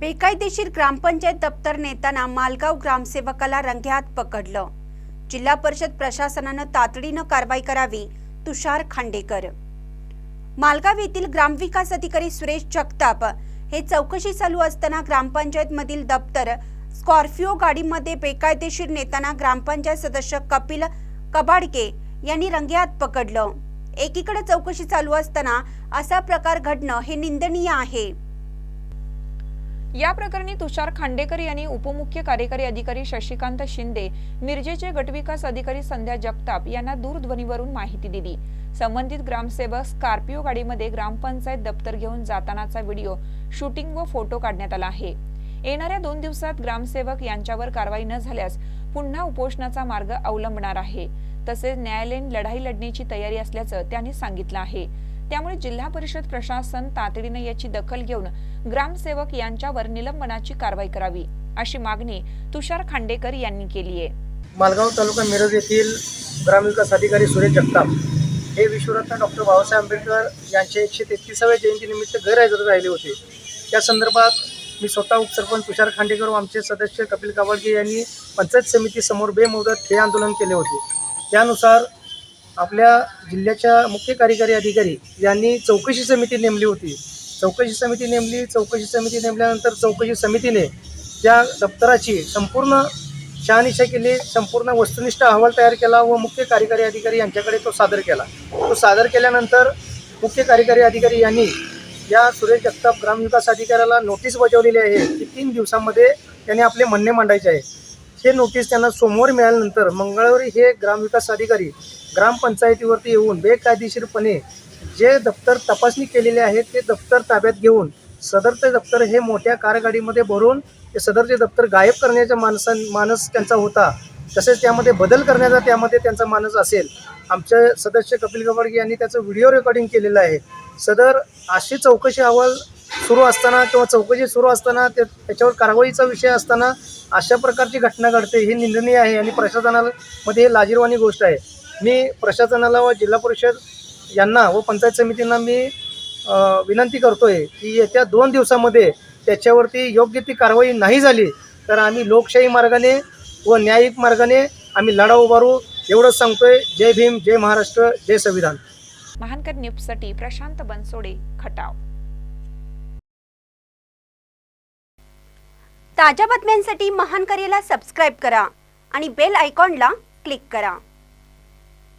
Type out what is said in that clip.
बेकायदेशीर ग्रामपंचायत दप्तर नेताना मालगाव ग्रामसेवकाला रंगेहात पकडलं. जिल्हा परिषद प्रशासनानं तातडीनं कारवाई करावी तुषार खांडेकर. मालगाव येथील ग्रामविकास अधिकारी सुरेश जगताप हे चौकशी चालू असताना ग्रामपंचायत मधील दप्तर स्कॉर्पिओ गाडीमध्ये बेकायदेशीर नेताना ग्रामपंचायत सदस्य कपिल कबाडके यांनी रंगेहात पकडलं. एकीकडे चौकशी चालू असताना असा प्रकार घडणं हे निंदनीय आहे. या प्रकरणी तुषार खांडेकर यांनी उपमुख्य कार्यकारी अधिकारी शशिकांत शिंदे मिरजेचे गटविकास अधिकारी संध्या जगताप यांना दूरध्वनीवरून माहिती दिली. संबंधित ग्रामसेवक स्कॉर्पिओ गाडीमध्ये ग्रामपंचायत दप्तर घेऊन जातानाचा व्हिडिओ शूटिंग व फोटो काढण्यात आला आहे. येणाऱ्या दोन दिवसात ग्रामसेवक यांच्यावर कारवाई न झाल्यास पुन्हा उपोषणाचा मार्ग अवलंबणार आहे. तसेच न्यायालयीन लढाई लढण्याची तयारी असल्याचं त्यांनी सांगितलं आहे. त्यामुळे जिल्हा परिषद प्रशासन तातडीने याची दखल घेऊन ग्रामसेवक यांच्यावर निलंबनाची कारवाई करावी अशी मागणी तुषार खांडेकर यांनी केली आहे. मालगाव तालुका मिरज येथील ग्रामविकास अधिकारी सुरेश जगताप हे विश्वरत्न डॉक्टर बाबासाहेब आंबेडकर यांच्या एकशे तेहतीसाव्या जयंतीनिमित्त गैरहजर राहिले होते. त्या संदर्भात मी स्वतः उपसरपंच तुषार खांडेकर व आमचे सदस्य कपिल कावडके यांनी पंचायत समितीसमोर बेमुदत हे आंदोलन केले होते. त्यानुसार आपल्या जिल्ह्याच्या मुख्य कार्यकारी अधिकारी यांनी चौकशी समिती नेमली होती. चौकशी समिती नेमली चौकशी समिती नेमल्यानंतर चौकशी समितीने त्या दप्तराची संपूर्ण शहानिशा केली संपूर्ण वस्तुनिष्ठ अहवाल तयार केला व मुख्य कार्यकारी अधिकारी यांच्याकडे तो सादर केला. तो सादर केल्यानंतर मुख्य कार्यकारी अधिकारी यांनी या सुरेश जगताप ग्रामविकास अधिकाऱ्याला नोटीस बजावलेली आहे की तीन दिवसामध्ये त्यांनी आपले म्हणणे मांडायचे आहे. हे नोटीस त्यांना सोमवारी मिळाल्यानंतर मंगळवारी हे ग्रामविकास अधिकारी ग्रामपंचायतीवरती येऊन बेकायदेशीरपणे जे दप्तर तपासणी केलेले आहे ते दप्तर ताब्यात घेऊन सदरचे दप्तर हे मोठ्या कारगाडीमध्ये भरून ते सदरचे दप्तर गायब करण्याचा माणसा मानस त्यांचा होता. तसेच त्यामध्ये बदल करण्याचा त्यामध्ये त्यांचा मानस असेल. आमचे सदस्य कपिल गवाडगे यांनी त्याचं व्हिडिओ रेकॉर्डिंग केलेलं आहे. सदर अशी चौकशी अहवाल सुरू असताना किंवा चौकशी सुरू असताना ते त्याच्यावर कारवाईचा विषय असताना अशा प्रकारची घटना घडते ही निंदनीय आहे आणि प्रशासनामध्ये हे लाजीरवाणी गोष्ट आहे. मी प्रशासनाला व जिल्हा परिषद यांना व पंचायत समितींना मी विनंती करतोय की येत्या दोन दिवसामध्ये त्याच्यावरती योग्य ती कारवाई नाही झाली तर आम्ही लोकशाही मार्गाने व न्यायिक मार्गाने आम्ही लढा उभारू एवढंच सांगतोय. जय भीम जय महाराष्ट्र जय संविधान. महानकर न्यूजसाठी प्रशांत बनसोडे खटाव. ताज्या बातम्यांसाठी महान करेला सबस्क्राईब करा आणि बेल आयकॉनला क्लिक करा.